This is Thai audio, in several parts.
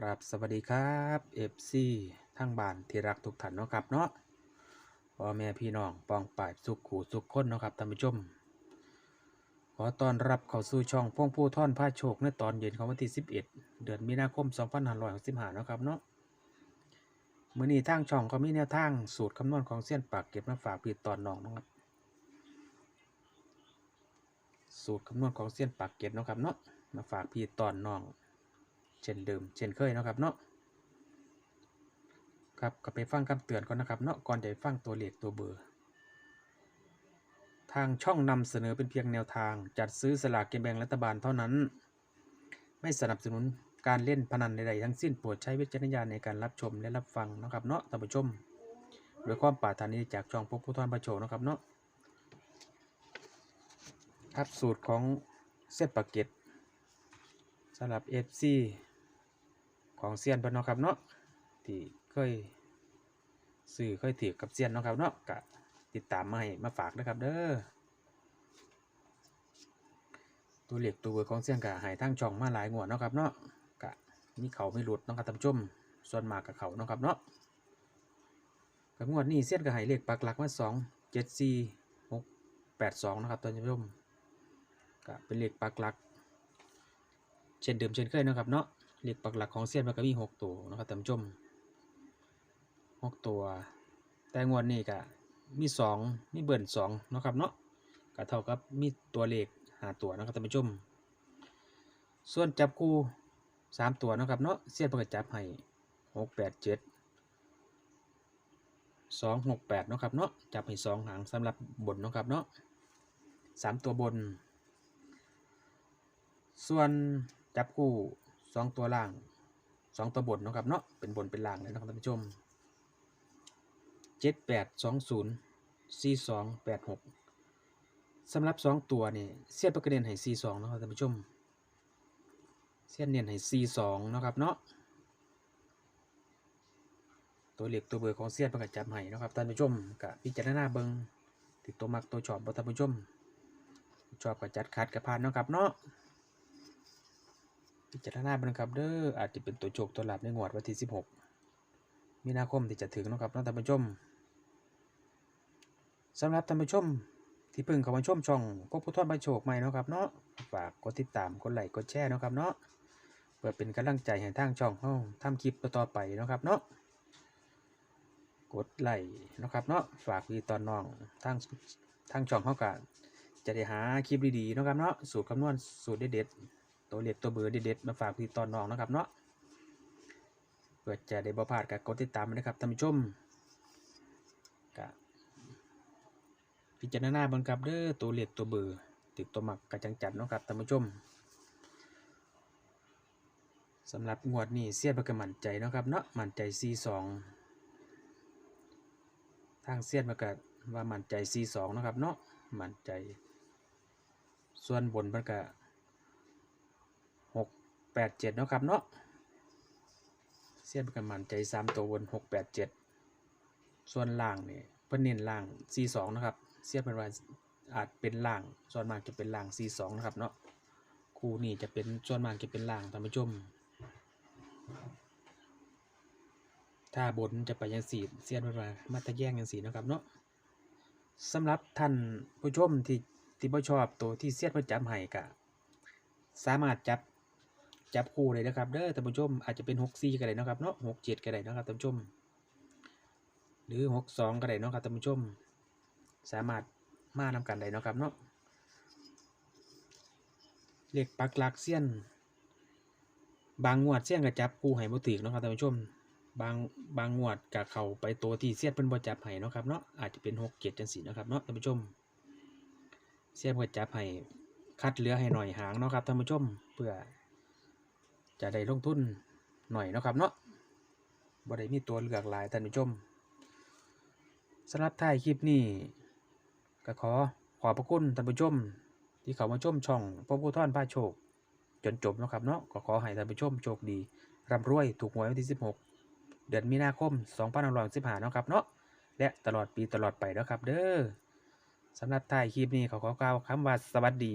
ครับสวัสดีครับเอฟซีทั้งบ้านที่รักทุกท่านเนาะครับเนาะพ่อแม่พี่น้องปองป่ายสุขขู่สุขคนเนาะครับท่านผู้ชม ขอต้อนรับเข้าสู่ช่องพวงผู้ท่อนผ้าโชคในตอนเย็นของวันที่ 11 เดือนมีนาคม 2565เนาะครับเนาะมื้อนี้ทางช่องก็มีแนวทางสูตรคำนวณของเส้นปากเก็บมาฝากพี่ตอนน้องนะครับ สูตรคำนวณของเส้นปากเก็บเนาะครับเนาะมาฝากพี่ตอนน้อง เช่นเดิม เช่นเคยนะครับเนาะครับก็ไปฟังคำเตือนก่อนนะครับเนาะก่อนจะฟังตัวเลขตัวเบอร์ ทางช่องนำเสนอเป็นเพียงแนวทาง จัดซื้อสลากกินแบ่งรัฐบาลเท่านั้น ไม่สนับสนุนการเล่นพนันใดๆทั้งสิ้นโปรดใช้วิจารณญาณในการรับชมและรับฟังนะครับเนาะท่านผู้ชมโดยความปรารถนาดีจากช่องพวกผู้ทอนประโชนะครับเนาะครับสูตรของเส้นปากเก็ตสำหรับ FC ของเซียนเพิ่นเนาะครับเนาะที่เคยซื้อเคยถือกับเซียนเนาะครับเนาะก็ติดตามมาให้มาฝากนะครับเด้อตัวเหลขตัวเบอร์ของเซียนก็ให้ทางช่องมาหลายงวดเนาะครับเนาะก็มีเขาไม่หลุดเนาะครับท่านผู้ชมส่วนมากกับเขาเนาะครับเนาะกับงวดนี้เซียนก็ให้เหลขปักหลักมาสองเจ็ดสี่หกแปดสองนะครับท่านผู้ชมก็เป็นเหลขปักหลัก เช่นเดิมเช่นเคยนะครับเนาะ เลขปักหลักของเซียนมันก็มีหกตัวนะครับท่านผู้ชมหกตัว แต่งวดนี้ก็มีสองมีเบิ่นสองนะครับเนาะก็เท่ากับมีตัวเลขหาตัวนะครับท่านผู้ชม ส่วนจับคู่สามตัวนะครับเนาะเซียนเพิ่นก็จับให้หกแปดเจ็ดสองหกแปดนะครับเนาะจับให้สองหางสำหรับบนนะครับเนาะสามตัวบน ส่วนจับคู่ สองตัวล่างสองตัวบนนะครับเนาะเป็นบนเป็นล่างเลยนะครับท่านผู้ชมเจ็ดแปดสองศูนย์สี่สองแปดหกสำหรับสองตัวนี่เสียนประกระเด็นให้สี่สองนะครับท่านผู้ชมเสียนเนียนให้สี่สองนะครับเนาะตัวเหล็กตัวเบอร์ของเสียนประกาจับให้นะครับท่านผู้ชมกับพิจารณาเบิงติดตัวมักตัวชอบบ่ท่านผู้ชมชอบกับจัดคัดกับพานนะครับเนาะ พิจารณาบ้างครับเด้ออาจจะเป็นตัวโจกตัวหลับในงวดวันที่ 16 มีนาคมที่จะถึงนะครับน้องท่านผู้ชมสำหรับท่านผู้ชมที่เพิ่งเข้ามาชมช่องพวกผู้ทอดใบโชคใหม่นะครับเนาะฝากกดติดตามกดไลค์กดแชร์นะครับเนาะเพื่อเป็นกำลังใจให้ทางช่องเฮาทำคลิปต่อไปนะครับเนาะกดไลค์นะครับเนาะฝากพี่ตอนน้องทางทางช่องเฮาก็จะได้หาคลิปดีๆนะครับเนาะสูตรคำนวณสูตรเด็ดๆ ตัวเล็กตัวเบอร์เด็ดๆมาฝากพี่ตอนน้องนะครับเนาะเพื่อจะได้บ่พลาดกับกดติดตามนะครับท่านผู้ชมกะพิจารณาบังกับเด้อตัวเล็กตัวเบอร์ติดตัวหมักกระจังจัดนะครับท่านผู้ชมสำหรับงวดนี้เสียนประกันมั่นใจนะครับเนาะมั่นใจ C2 ทางเสียนประกันว่ามั่นใจ C2 เนะครับเนาะมั่นใจ ส่วนบนประกัน แปดเจ็ดเนาะครับเนาะเสี้ยนประกันมันใจสามตัวบนหกแปดเจ็ดส่วนล่างเนี่ยเพิ่นเน้นล่างสี่สองนะครับเสี้ยนเป็นว่าอาจเป็นล่าง ส่วนมากจะเป็นล่างสี่สองนะครับเนาะคู่นี้จะเป็นส่วนมากจะเป็นล่างท่านผู้ชมถ้าบนจะไปยังสีเสี้ยนเป็นว่ามาตะแย่งยังสีนะครับเนาะสำหรับท่านผู้ชมที่ที่บ่ชอบตัวที่เสี้ยนเพิ่นจำให้กะสามารถจับ จับคู่เลยนะครับเด้อท่านผู้ชมอาจจะเป็นหกสี่ก็ได้นะครับเนาะหกเจ็ดก็ได้นะครับท่านผู้ชม หรือหกสองก็ได้นะครับท่านผู้ชม สามารถมานำกันได้นะครับเนาะเลขปักหลักเสี้ยน บางงวดเสี้ยนก็จับคู่ให้บ่ถึกนะครับท่านผู้ชม บางบางงวดก็เข้าไปตัวที่เสี้ยนเพิ่นบ่จับให้เนาะครับเนาะอาจจะเป็นหกเจ็ดจังซี่นะครับเนาะท่านผู้ชม เสี้ยนก็จับให้คัดเหลือให้หน่อยหางเนาะครับท่านผู้ชมเพื่อ จะได้ลงทุนหน่อยนะครับเนาะบ่ได้มีตัวเลือกหลายท่านผู้ชมสำหรับท้ายคลิปนี้ก็ขอขอบพระคุณท่านผู้ชม ที่เขามาชมช่องพระผู้ท่อนพาโชค จนจบนะครับเนาะก็ขอให้ท่านผู้ชมโชคดีร่ำรวยถูกหวยวันที่ 16 เดือนมีนาคม2565เนาะครับเนาะและตลอดปีตลอดไปนะครับเด้อสำหรับท้ายคลิปนี้ขอขอกล่าวคำว่าสวัสดี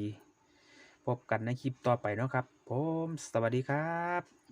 พบกันในคลิปต่อไปเนาะครับ ผม สวัสดีครับ